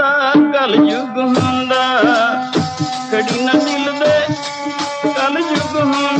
ਹੁੰਦਾ ਕਲ ਯੁਗ ਹੁੰਦਾ। ਕੜੀ ਨਾ ਦਿਲ ਦੇ ਕਲ ਯੁਗ ਹੁੰਦਾ।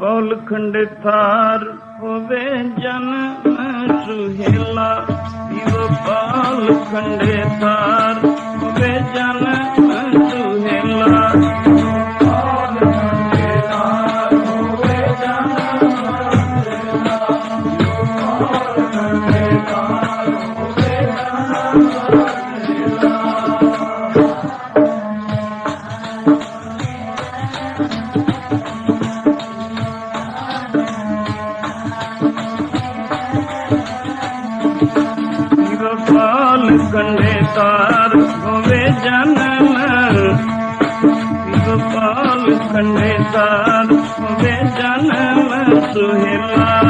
ਪੌਲ ਖੰਡਤਾਰ ਹੋਵੇ ਜਨ ਸੁਹੇਲਾ। ਦੀਵ ਪੌਲ ਖੰਡਤਾਰ ਹੋਵੇ ਜਨ ਸੁਹੇਲਾ। Oh, ਨਾਮ ਕੰਡੇ ਤਾਰ ਹੋਵੇ ਜਨਮ ਗੋਪਾਲ ਕੰਡੇ ਤਾਰ ਹੋਵੇ ਜਨਮ ਸੁਹਿਲਾ।